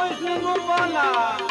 快吃过了。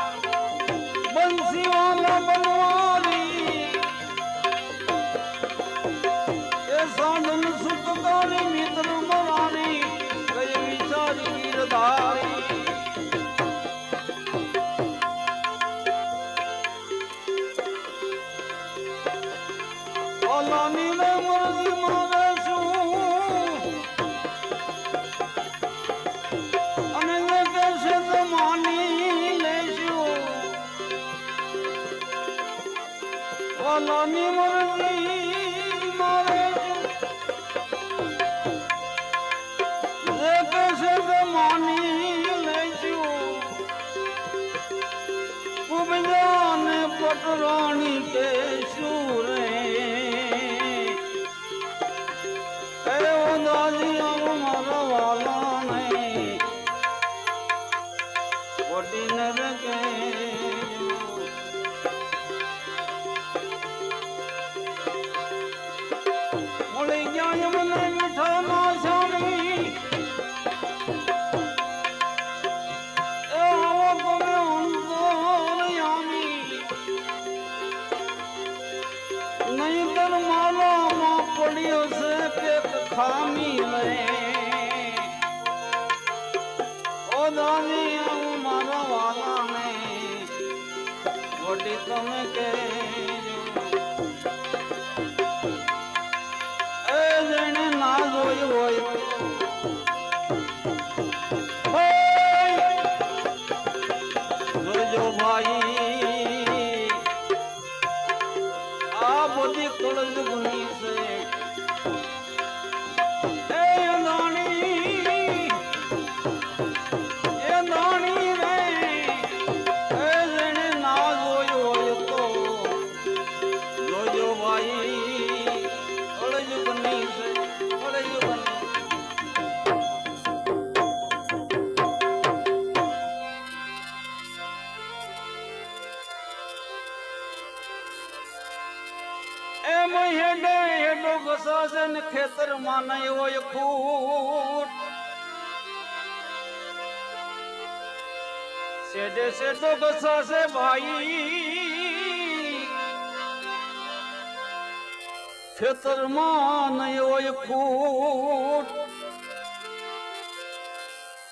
શરમાન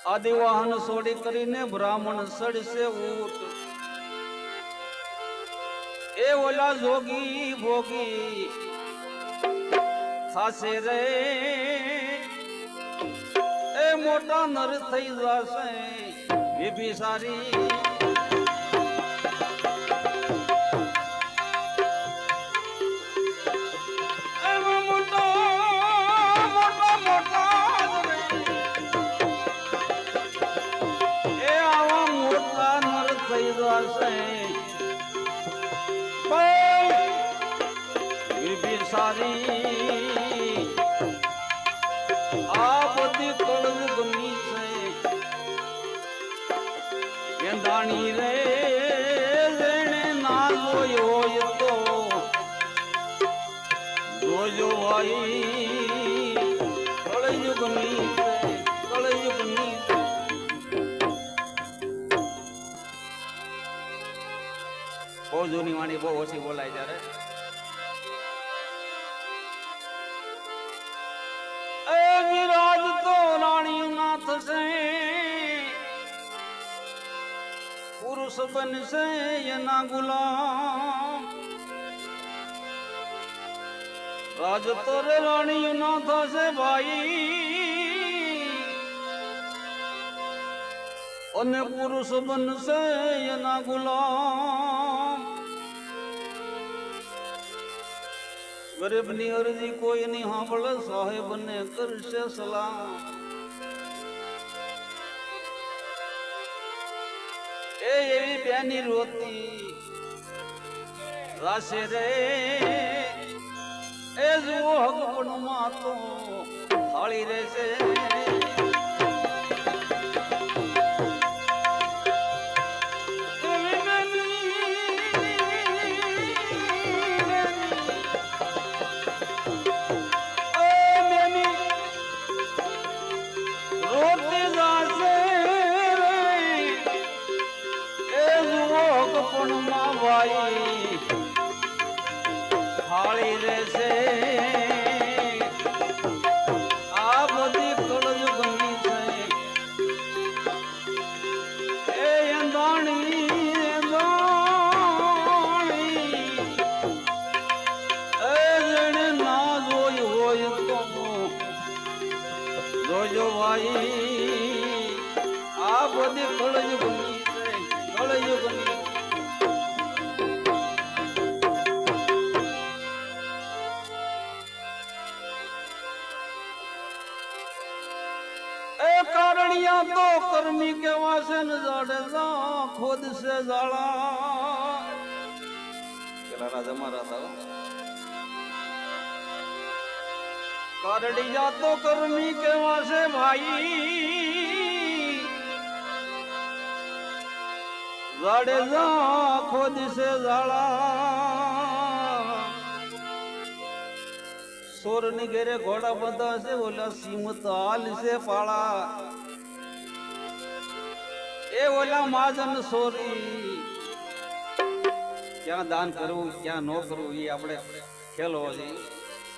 આદિવાહન સોડી કરીને બ્રાહ્મણ સડશે ઊટ એ ઓલા જોગી ભોગી થાશે રે એ મોટા નર થઈ જશે સારી બહુ જૂની વાણી બહુ ઓછી બોલાય ત્યારે એ વિરાજ તો રાણી નાથ છે પુરુષ બનશે એના ગુલામ. રાજ તોરે રાણીઓ ના થશે ભાઈ અને પુરુષ બનશે એના ગુલામ ગરીબની અરજી કોઈ ની સાંભળે સાહેબ ને કરશે સલામ એ એવી બેની રોતી રાશે રે એ જુઓ હગપણમાં તો થાળી રહેશે. જો ભાઈ આ બધી કળયુગની છે કળયુગની કારણિયા તો કર્મી કેવા છે ને જાડે ખોદ છે હો. તો કરમી કેવા છે ભાઈ? જાડેજા ખોદ છે ઝાડા. સોરની ઘેરે ઘોડા બધા છે, ઓલા સિંહ તાલ છે પાળા. એ ઓલા માજન સોરી. ક્યાં દાન કરવું, ક્યાં ન કરવું, એ આપણે ખેલો છે,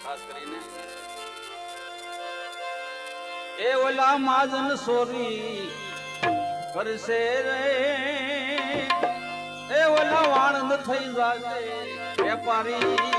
ખાસ કરીને. એ ઓલા માજન સોરી કરશે રે. એ ઓલા વાણંદ થઈ જાશે વેપારી.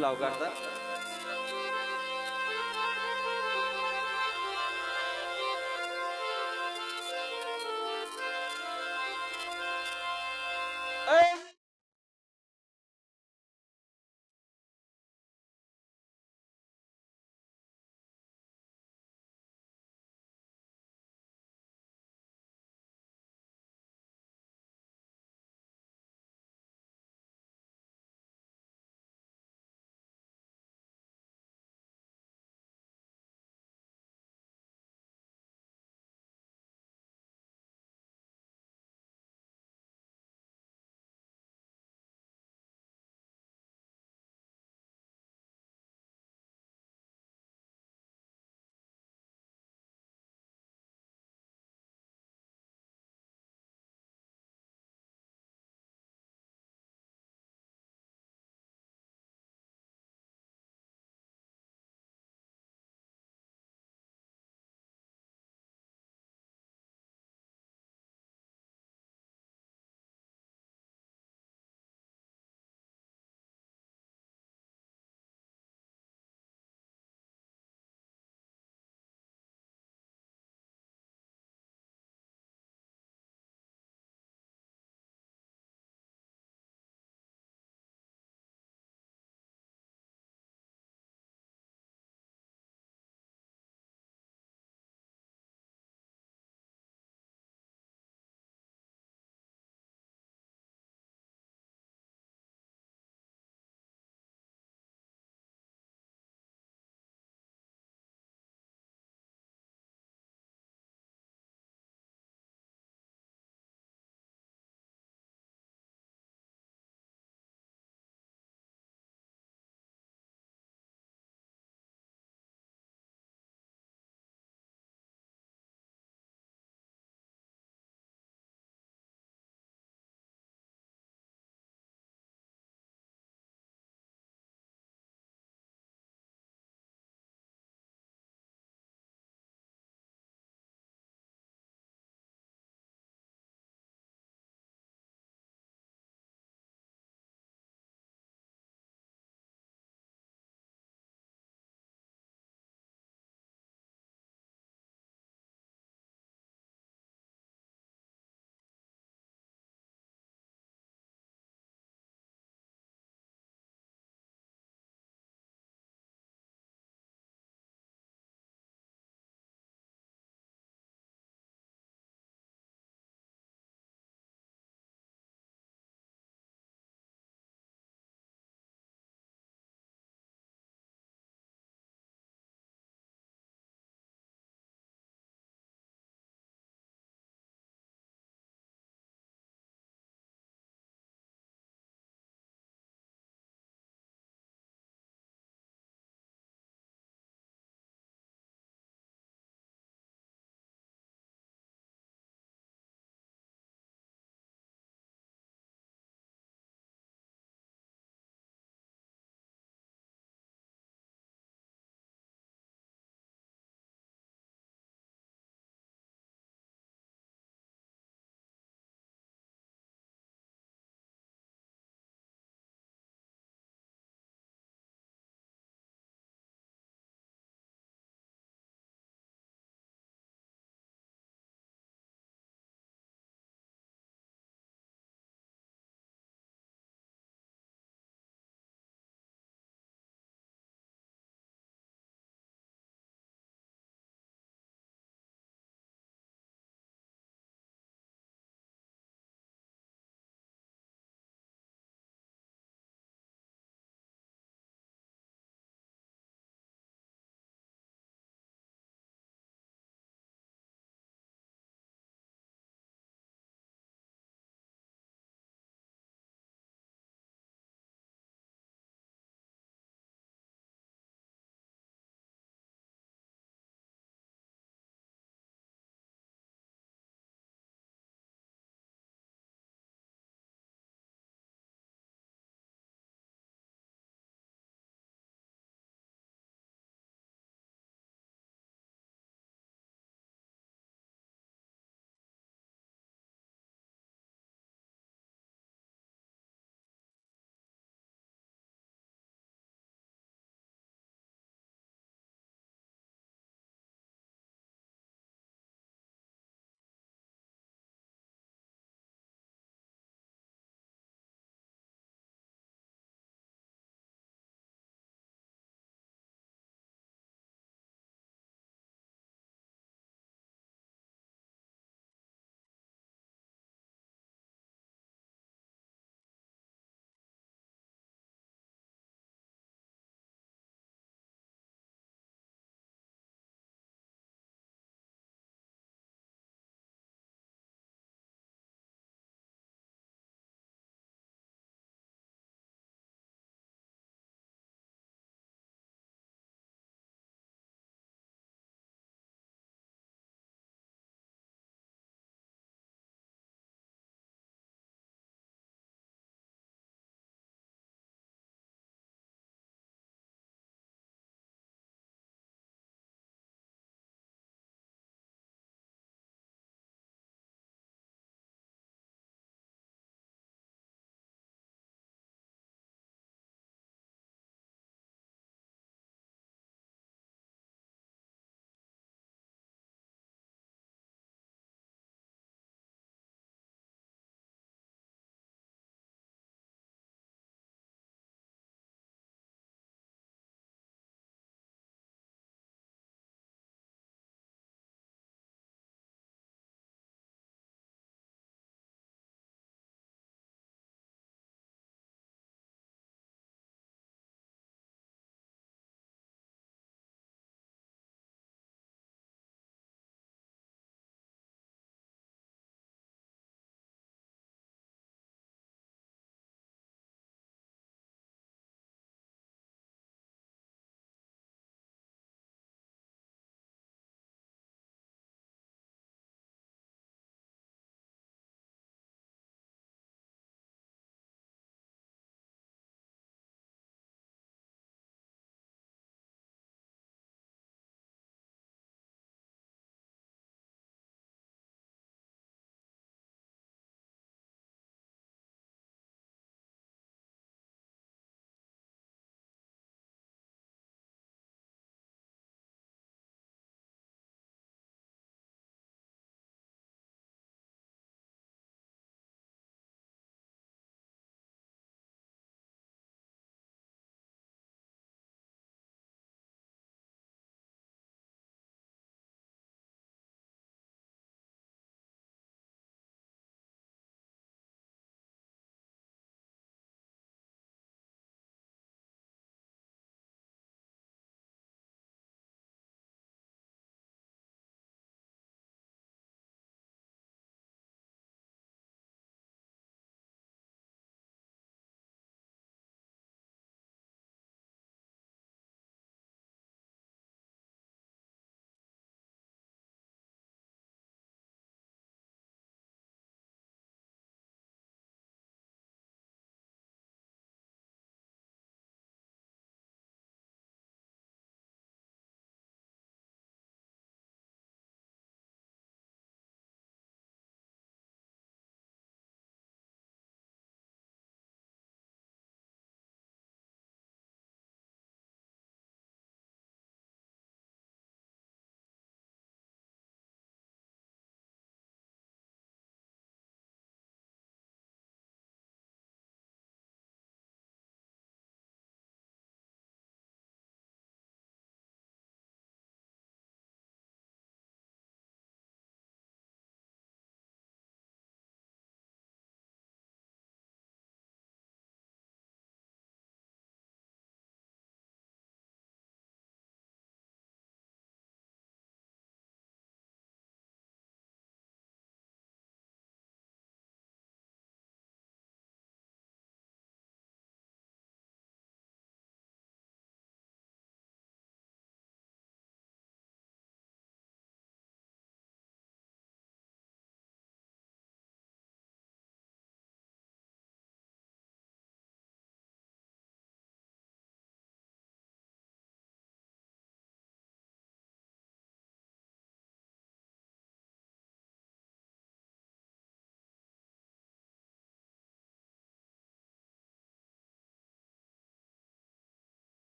la hogarda.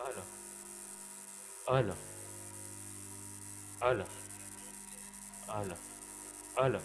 હાલો હાલો હાલો હાલો હાલો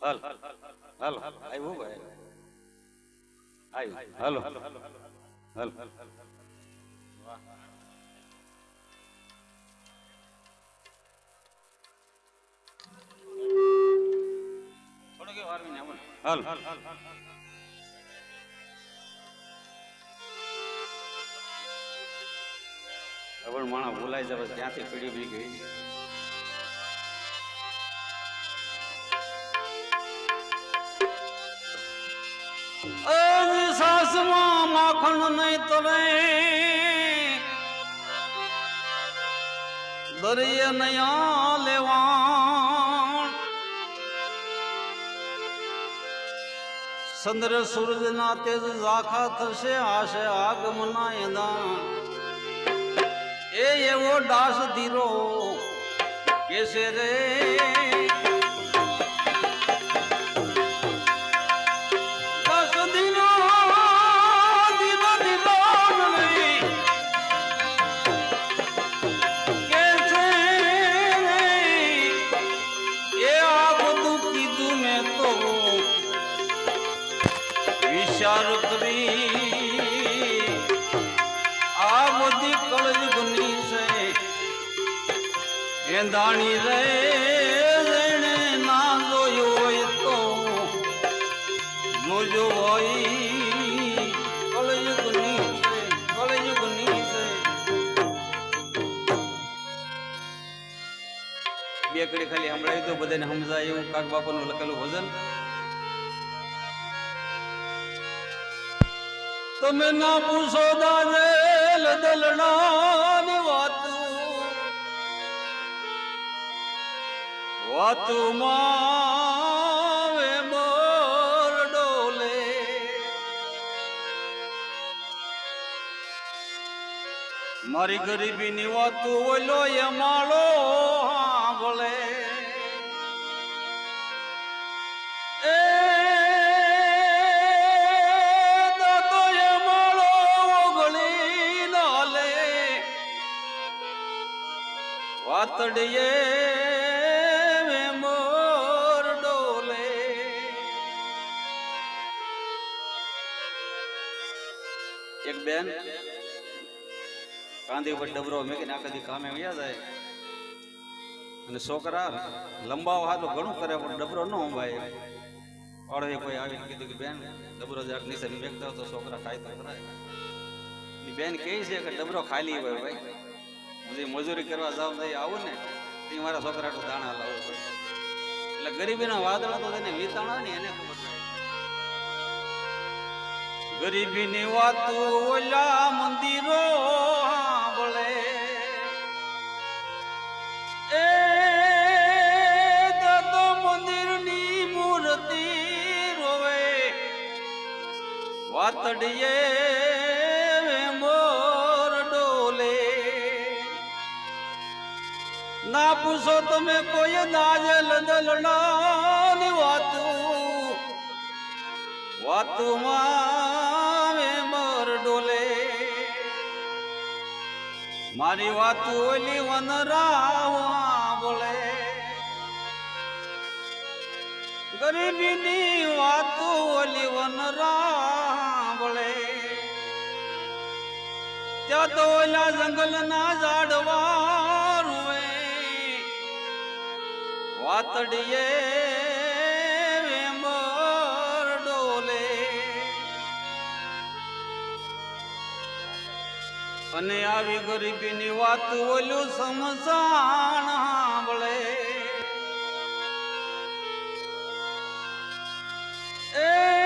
હાલ. હાલ. આવ્યો ભાઈ. આવ્યો હાલો. હાલ. હલ. હલ મહિને હાલ હવે માણસ બોલાઈ જાય ત્યાંથી પીડી બી ગઈ સાસમાં માખણ નહીં તરે દરિયે નયા લેવાણ. ચંદ્ર સૂરજ ના તેજ ઝાખા થશે આશે આગમના એદાન એ એવો ડાસ ધીરો કેસે રે? એંધાણી રે જેણે ના જોયું હોય તો. જોજો હોય કળયુગની છે કળયુગની છે બે કડી ખાલી સંભળાવી તો બધાને સમજાય એવું કાક બાપાનું લખેલું ભજન. તમે ના પૂછો દાદે દલડાની વાતુમાં મોર ડોલે. મારી ગરીબીની વાતું ઓલો એ માળો નાલે વાતડીએ બેન. કાંધી ઉપર ડબરો મેકીને આખા દી કામે વ્યા જાય. અને છોકરા લંબાવ હા તો ઘણું કરે, પણ ડબરો ન અંબાય અડે કોઈ આવીને કીધું કે, બેન, ડબરો જરાક નીચે મેકતા તો છોકરા ખાય તો બેન કહે છે કે, ડબરો ખાલી હોય ભાઈ. જે મજૂરી કરવા જાઉં તો આવું ને એ મારા છોકરા દાણા લાવવું એટલે ગરીબીના વાદળા તો તેને વીતાણા ને એને ખબર ગરીબીની વાતો ઓલા મંદિરો સાંભળે. એ દાદો મંદિરની મૂર્તિ રોવે. વાતડીએ ના પૂછો તમે કોઈ દાજલ દલડાની વાતુમાં મોર ડોલે. મારી વાતું ઓલી વનરાવા બોલે. ગરીબીની વાતું ઓલી વનરા બોલે. ત્યાં તો ઓલા જંગલના ઝાડવા રૂવે વાતડીએ અને આવી ગરીબીની વાત ઓલું સમજાણ સાંભળે એ